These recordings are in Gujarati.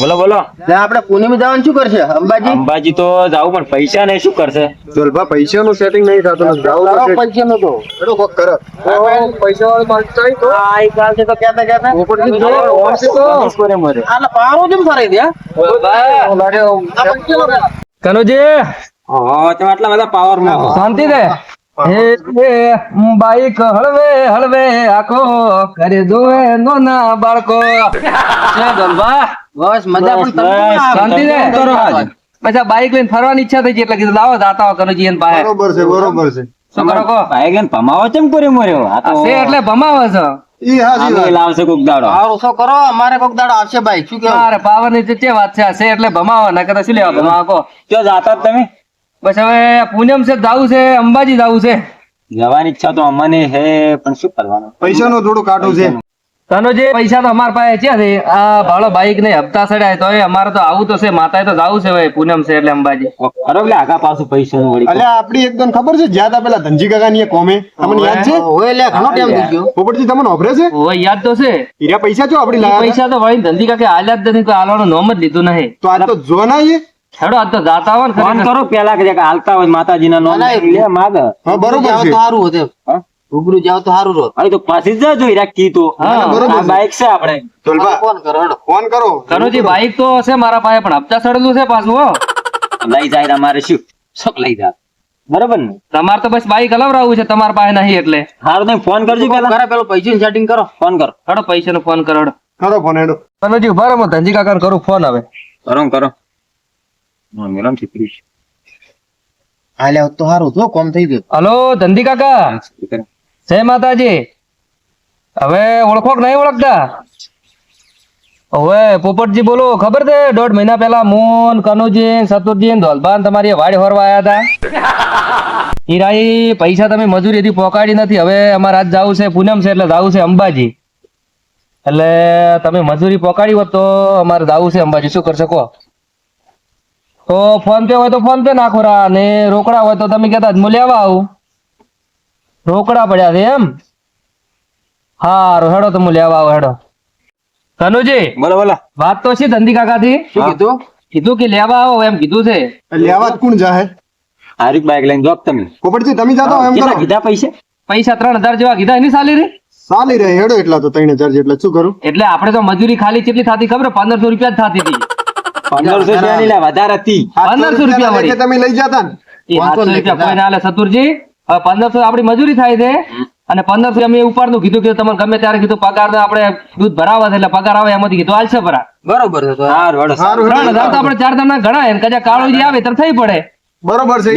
બોલો બોલો. ત્યાં આપણે જવાનું શું કરશે? અંબાજી? અંબાજી તો જાવું પણ પૈસા ને શું કરશે? જોલભા પૈસાનું સેટિંગ નહીં થતું નથી. જાવું પૈસા નું તો. એનો કોક કરો. પૈસા વાળો માણસ ચાહી તો. આ એક કાલ છે તો કહેતા કહેતા. પોપટજી જોડે ઓળખે તો. કોને મરે આલા પારો કેમ ફરાઈ દે કનુજી? હા તમે આટલા બધા પાવરમાં શાંતિ દે. બાઈક હળવે હળવે આખો. કરે જોવે નોના બાળકો. શું ગલબા? બસ મજા પણ ના. શાંતિ આજ. પછી બાઈક લઈને ફરવાની ઈચ્છા થઈ છે એટલે કીધું લાવો દાતા કરો કનુજી પાસે. બરોબર છે બરોબર છે. શું કરો કો ભાઈ ગન ભમાવો ચમ કરી મર્યો આ તો છે એટલે ભમાવે છે. ઈ હા વાત. લાવશે કોક દાડો. સારું શું કરો? અમારે કોક દાડો આવશે ભાઈ શું કે અરે પાવરની જે વાત છે છે એટલે ભમાવો ના કદાચ શું લેવા ભમાવો કો ક્યાં જાતા તમે? બસ હવે પૂનમ છે જાવું છે અંબાજી જાવું છે. જવાની ઈચ્છા તો અમને હે પણ શું કરવાનું? પૈસાનું થોડું કાઢું છે. કનુજી પૈસા તો અમારા પાસે છે જ. આ ભાડો બાઈક ને હપ્તા સડાય તો અમારે તો આવું તો છે માતાએ તો જાવું છે ભાઈ પૂનમ છે એટલે અંબાજી. એટલે આગા પાછું પૈસા નું વળી. એટલે આપડી એકદમ ખબર છે જ્યાં તા પેલા ધનજી કાકા ની કોમે તમને યાદ છે? ઓય લે ઘણો ટાઈમ થઈ ગયો. પોપટજી તમને ઓભરે છે? ઓય યાદ તો છે. હીરા પૈસા જો આપડી લાયા પૈસા તો વળી ધંધી કાકે હાલ્યા જ નથી કોઈ આલવાનો નોમ જ લીધું નહીં. તો આજ તો જો ના હેડો આજ તો જાતા હોય ફોન કરો પેલા કે હાલતા હોય માતાજીના નામ ના, ના, લે માગ. હા બરોબર છે. સારું હોતે હા? જાવ તો સારું રહો અરે તો પાછી જ જાજો હીરા તો. આ બાઈક છે આપણે. જોલભા ફોન કરો ફોન કરો. કનુજી બાઈક તો છે મારા પાસે પણ હપ્તા સડેલું છે પાછું હો. લઈ જાય અમારે શું? શોખ લઈ જાય બરોબર ને? તમારે તો બસ બાઈક હલાવડાવવું છે તમારા પાસે નહીં એટલે. હારું તમે ફોન કરજો પેલા. ખરા પેલો પૈસા સેટિંગ કરો. ફોન કરો. હેડો પૈસા નો ફોન કરો હેડો. કરો ફોન હેડો. કનુજી ઊભા રહો ધનજી કાકા કરો ફોન હવે. કરો કરો. મેલમ છીપરી છે. હાલ્યા હોત તો સારું તો કોમ થઈ ગયું. હલો ધંધી કાકા? જય માતાજી. હવે ઓળખો કે નહીં ઓળખતા? હવે પોપટજી બોલો ખબર છે? દોઢ મહિના પહેલા મોન કનુજી સતુરજી ધોલબાન તમારી વાડી હોરવા આવ્યા હતા હીરાઈ પૈસા તમે મજૂરીથી પોકાડી નથી. હવે અમારે આજ જવું છે પૂનમ છે એટલે જવું છે અંબાજી. એટલે તમે મજૂરી પોકાડી હોત તો અમારે જવું છે અંબાજી. શું કરશો કહો? તો ફોન પે હોય તો ફોન પે નાખો રા. ને રોકડા હોય તો તમે કહેતા હું લેવા આવું. રોકડા પડ્યા છે એમ? હારો હેડો તો હું લેવા આવું હેડો. કનુજી બોલો બોલો. વાત તો છે ધંધી કાકાથી? શું કીધું? કીધું કે લેવા આવો એમ કીધું છે. લેવા જ કોણ જાહે? હારી બાઈક લઈને જોબ તમે. પોપટજી તમે જાતો એમ કરો. કીધા પૈસા? પૈસા ત્રણ હજાર જેવા કીધા એની સાલી રે? સાલી રે હેડો એટલા તો ત્રણ હજાર જેટલા. શું કરું? એટલે આપણે તો મજૂરી ખાલી કેટલી થતી ખબર? પંદરસો રૂપિયા જ થતી હતી. પંદરસો રૂપિયા ની વધારે હતી. પંદરસો રૂપિયા મળી. તમે લઈ જતા ને? રૂપિયા કોઈ ના સતુરજી. હવે પંદરસો આપડી મજૂરી થાય છે. અને પંદરસો અમે ઉપરનું કીધું કે તમને ગમે ત્યારે કીધું પગાર આપણે દૂધ ભરાવા છે એટલે પગાર આવે એમાંથી કીધું હાલશે ભરા. બરોબર છે ત્રણ હજાર તો આપણે ચાર દામના ગણાય ને કદાચ કાળુજી આવે તો થઈ પડે. બરોબર છે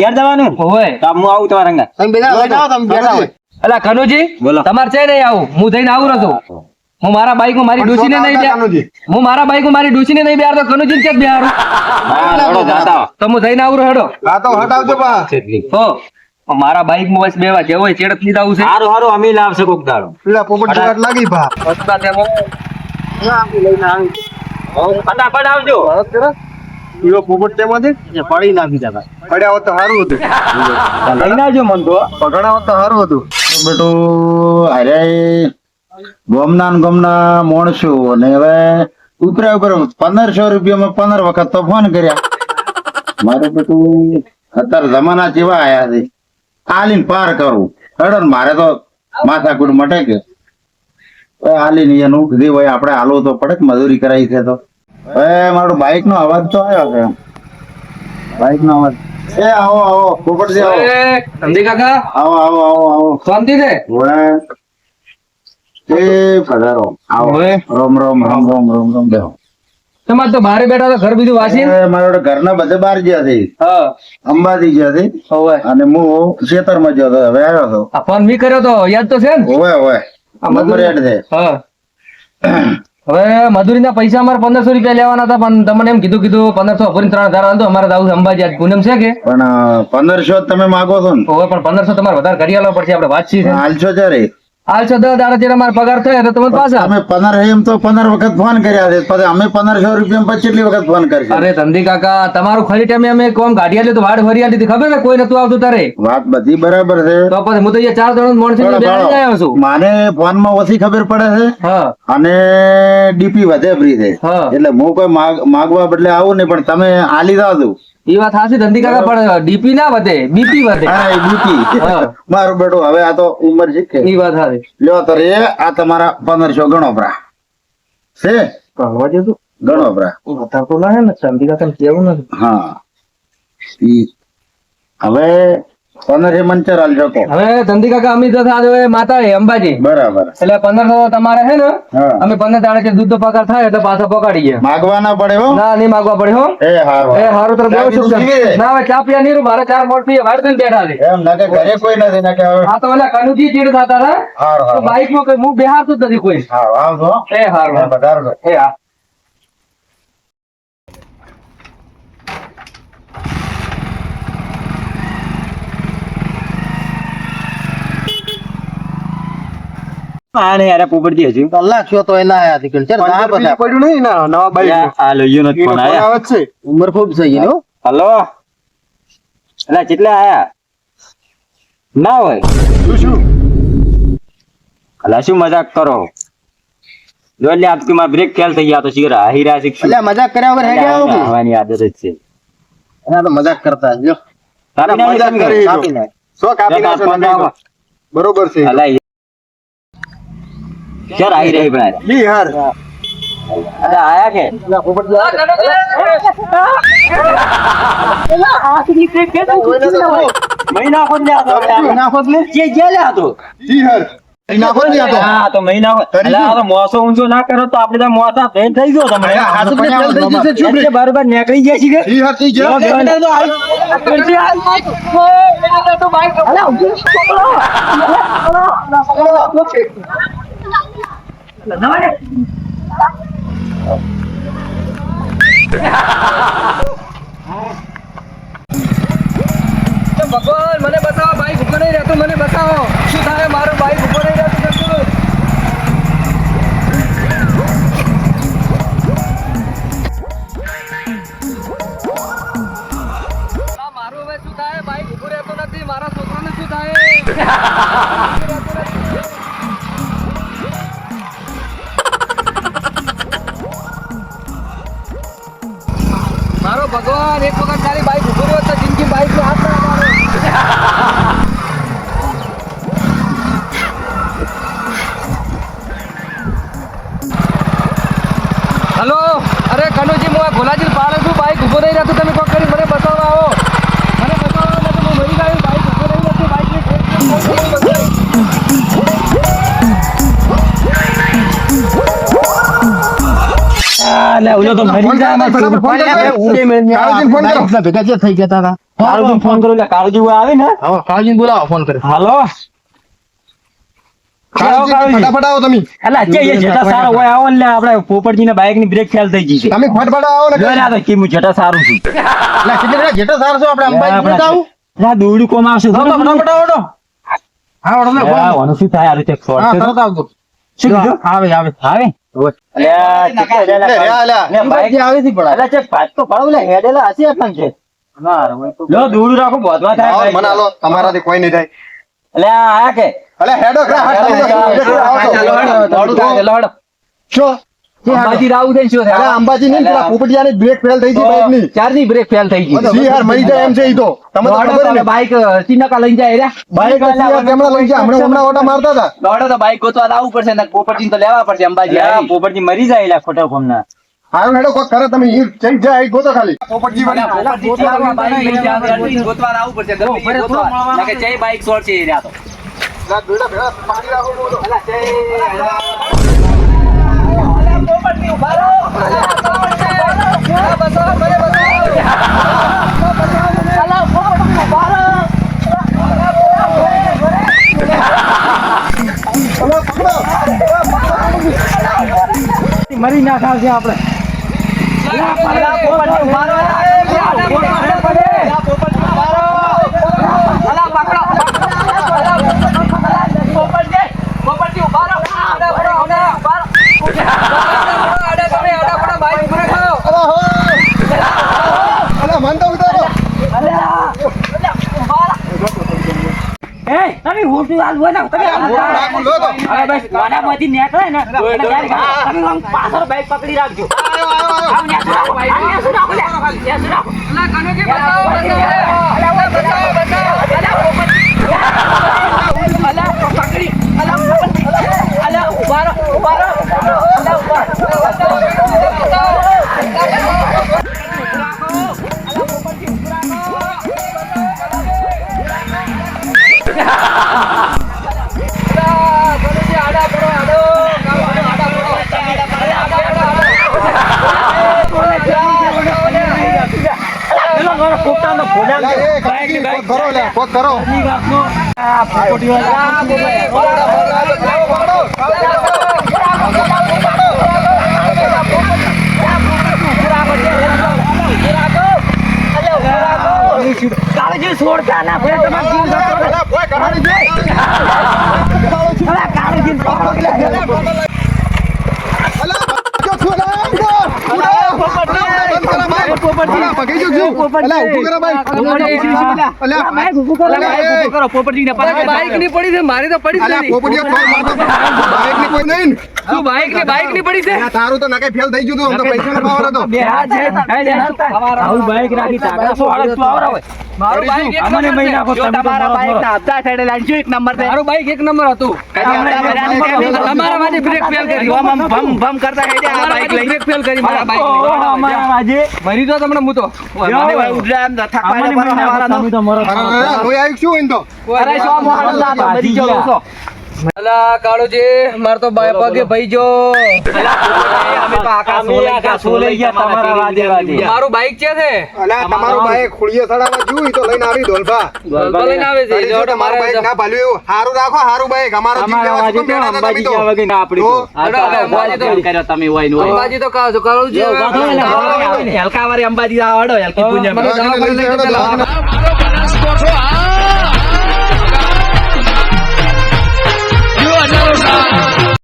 ઘેર જવાનું? હોય. તો હું આવું તમારા હંગાત. તમે બધા તમે બેઠા હોય અલા કનુજી બોલો. તમારે છે નહીં આવું? હું જઈને આવું રહું હું મારા બાઈકમાં મારી ડૂસીને નહીં હું મારા બાઈકમાં મારી ડૂસીને નહીં બેહારતો કનુજી ને બેહારું. તો હું જઈને આવું હેડો. હટાવજો હો મારા બાઈકમાં બસ બેવા જેવો ચેડત નહીં આવું છે. હારું હારું અમે લાવશે કોક દાડો. પેલા પોપટ જેવા લાગી ભા ફટાફટ આવજો. ઈઓ પોપટ તેમાંથી? પડી નાખી જતા પડ્યા હોત તો સારું હતું. લઈને આવજો મન તો પકડા હોત તો સારું હતું. બેટો અરે ગોમના ને ગોમના માણશું અને હવે ઉપરા ઉપર પંદરસો રૂપિયામાં પંદર વખત તો ફોન કર્યા. મારે બેટું અત્યારે જમાના જેવા આયા છે. આલીન પાર કરવું હેડો મારે તો માથાકૂટ મટે કે હવે આલીને એનું કીધી હોય આપણે આલો તો પડે કે મજૂરી કરાવી છે તો. હવે મારું બાઈક નો અવાજ તો આવ્યો છે. બાઈક નો અવાજ. એ આવો આવો પોપટજી આવો. એ, કાકા. આવો આવો આવો આવો. શાંતિ છે એ પધારો આવો. રોમ રોમ રોમ રોમ રોમ રોમ બેહો. તમારે તો બારે બેઠા તો ઘર બીજું વાસી મારો ઘરના બધે બહાર ગયા છે. અંબાજી ગયા છે. અને હું ખેતરમાં ગયો હતો હવે આવ્યો હતો. ફોન મી કર્યો તો યાદ તો છે ને? ઓવે ઓવે નંબર એડ છે. હા. હવે મજૂરીના પૈસા અમારે પંદરસો રૂપિયા લેવાના હતા પણ તમને એમ કીધું કીધું પંદરસો ભરીને ત્રણ હજાર વાંધો અમારે જવું અંબાજી આજ પૂનમ છે કે? પણ પંદરસો તમે માગો છો ને. હવે પણ પંદરસો તમારે વધારે કરી આલવા પડશે આપણે વાતચીત છે. હાલશો ત્યારે. હાલ છો દસ દાડા જેટલા મારા પગાર થાય તમે પાછા. અમે પંદર એમ તો પંદર વખત ફોન કર્યા છે. પછી અમે પંદરસો રૂપિયા પછી કેટલી વખત ફોન કરી અરે ધંધી કાકા તમારું ખરી ટાઈમે અમે કોમ ગાડી આલી તો વાડ ફરી આલી હતી ખબર ને કોઈ નતું આવતું તારે? વાત બધી બરાબર છે. તો પછી હું તો અહીંયા ચાર જણ મોણ આવ્યો છું. મારે ફોનમાં ઓછી ખબર પડે છે. હા. અને ડીપી વધે ફ્રી છે. એટલે હું કોઈ માગવા બદલે આવું નહીં પણ તમે આલી લીધા દઉં એ વાત હાસી ધંધી કાકા પણ ડીપી ના વધે બીપી વધે. હા બીપી. મારું બેટો હવે આ તો ઉંમર શીખે. એ વાત હારી લ્યો તો રે આ તમારા પંદરસો ગણો ભરા છે? કહવા જેવું ગણો ભરા વધારે ના હે ને ધંધી કાકા કેવું નથી. હા. ઈ હવે પંદર મંચર હાલજો કો હવે ધંધી કાકા અમે તો આજે માતા હે અંબાજી. બરાબર. એટલે પંદર તો તમારે હે ને અમે પંદર દાડે દૂધ નો પગાર થાય એટલે પાછા પકાડી માગવા ના પડે હો. ના નહીં માગવા પડે હો. એ હારું એ હારું. તો બહુ શુભ ના હવે ચા પીવા નહીં મારે ચાર મોટ પીએ વાડ થઈને બેઠા છે. એમ ના કે ઘરે કોઈ નથી ના કે તો કનુજી ચીડ થતા હતા. બાઈકમાં હું બેહારતું જ નથી કોઈ. એ હારું એ હા. આને યાર પોપટજી હજી. કલાક છો તો એના આયા હતી ચાલ ના બધા પડ્યું નહીં ને નવા બાઈક આ લો યુ નથી ફોન આયા. છે. ઉંમર ખૂબ થઈ ગઈ હલો? એટલે કેટલા આયા? ના હોય. શું શું? અલા શું મજાક કરો? જો એટલે આપકી માં બ્રેક ફેલ થઈ ગયા તો શીરા હીરા શીખશું. એટલે મજાક કર્યા વગર આવો આવવાની આદત જ છે. એના તો મજાક કરતા જો કાપી મજાક કરી. સો કાપી નાખો ફોન તમે રાખો. બરોબર છે. અલા ક્યારે આવી રહી પણ બિહાર અરે આયા કે મહિના ખોદ લ્યા તો મહિના ખોદ લે જે જે લી હાર નાખો જ નહીં આ તો. હા તો મહિના ખોદ કરી અલા, આ તો ના કરો તો આપણે તો મોસા થઈ ગયો તમને અરે, હાથ ઉપર ફેલ થઈ જશે, ચૂપ રે. એટલે બરોબર નીકળી ગયા છે કે લી હાર થઈ ગયો. ભગવાન, મને બતાવો બાઈક ઉપર નહીં રહેતું, મને બતાવો. શું થાય મારું બાઈક ઉપર નહીં રહેતું? અલા, ઓલો તો મરી જાય અમારો ફોન કરો. કાળુજીને ફોન કરો. બાઈકના ભેગા જે થઈ ગયા હતા કાળુજીને ફોન કરો એટલે કાળુજી આવે ને. હવે કાળજીને બોલાવો ફોન કરે હાલો. ફટાફટ આવો તમે. અલા જે એ જેટા સારો હોય આવો ને બ્રેક ફેલ થઈ ગઈ છે. તમે ફટાફટ આવો ને જો તો કે જેટા સારું છું. એટલે કેટલી બધા જેટલો છો આપણે અંબાજી અલા, કોમ આવશે તો તો ફટાફટ આવો હા વડો ને અલા, શું થાય આ રીતે? તરત આવજો. શું આવે. આવે? અલ્યા, તમારાથી કોઈ નહીં થાય અલ્યા, આ કે અલે હેડો હેડો? અંબાજી રાવું થઈ શું થાય? અંબાજી નહીં પેલા બ્રેક ફેલ થઈ ગઈ ચાર ચારની બ્રેક ફેલ થઈ ગઈ? યાર મરી જાય એમ છે ઈ તો. તમને તો ખબર ને? બાઈક ચીનકા લઈને જાય રે બાઈક હતી લઈ જાય. હમણાં હમણાં ઓટા મારતા હતા. દોડો તો બાઈક ગોતવા લાવવું પડશે ને પોપટજી તો લેવા પડશે અંબાજી. હારી. પોપટજી મરી જાય એલા ખોટા ફોન હારું હેડો કોક કરે તમે. ઈ જઈ જાય ગોતો ખાલી. પોપટજી વાળી. પોપટજી બાઈક લઈ જાય, ગોતવા ગોતવા લાવવું પડશે ગમે તે ગોતવા. નકર જય બાઈક શોર્ટ છે એ રહ્યા તો. ના, બેડા ભેળા પાણી રાખો બોલો. મરી ના ખાવશે આપણે અલા મન તો ઉતારો એ તમે હોટુ હાલ હોય ને તમે આ મોટું રાખું લો તો. હવે બસ વાડામાંથી નીકળે ને તમે આમ પાછળ બાઈક પકડી રાખજો. આયો, આયો, આયો. આમ નેસું રાખો, આમ નેસું રાખો લે. નેસું રાખો. અલા, પકડી. અલા, અલા, ઊભા રહો, કોક કરો લે કોક કરો કાળજી છોડતા ના ભાઈ તમારે જીવ જતો રહે. અલા, કોઈ કરાવી દે. અલા, કાળજી પકડો લે. અલા, ભાગ્યો છું, અલા, ઉડો, ઉડો. અલા, બંધ કરો બાઈક. અલા, પકડી જો છું. અલા, ઊભું કરો બાઈક. અલા, અલા, એ. કરો પોપટજી ને પાછળ બાઈકની પડી છે મારી તો પડી જ અલા, નથી પોપટીઓ ફોન મારતો. બાઈકની કોઈ નહીં ને. શું બાઈકની પડી છે? તારું તો નકાઈ ફેલ થઈ ગયું તો પૈસાનો પાવર હતો આવું બાઈક રાખી ટાટા સો હાલત તો મારું બાઈક એક નંબર છે. તમારા બાઈક ના હપ્તા એક નંબર છે. મારું બાઈક એક નંબર હતું. તમારા માટે બ્રેક ફેલ કરી. ભમ ભમ કરતા હેડે આ બાઈક લઈ બ્રેક ફેલ કરી મારા બાઈક અમારા મરી તો તમને હું તો. મને ભાઈ એમ તમે તો મરો અરે, અરે, અરે, શું તો. અરે સો મોહન ના મરી ગયો. છો અલા કાળુજી માર તો બાય પગે ભાઈ જો અમે તો આકાશ આકાશ સોલઈ ગયા તમારા વાજે વાજે મારું બાઈક છે છે અલા, તમારું બાઈક ખોળીએ સડાવા જોયું, તો લઈને આવી ડોલફા ડોલફા લઈને આવે છે જો જોડે મારું બાઈક ના ભાલ્યું એવું. હારું રાખો, હારું બાઈક. અમારો જીવ લેવા તો બેઠા હતા તમે અંબાજી તો? ના આપડી તો? અંબાજી તો- કર્યો તમે હોય ને અંબાજી તો કાળુજી હલકાવાળી અંબાજી આવડો હલકી પૂજા મારો બનાસ કોઠો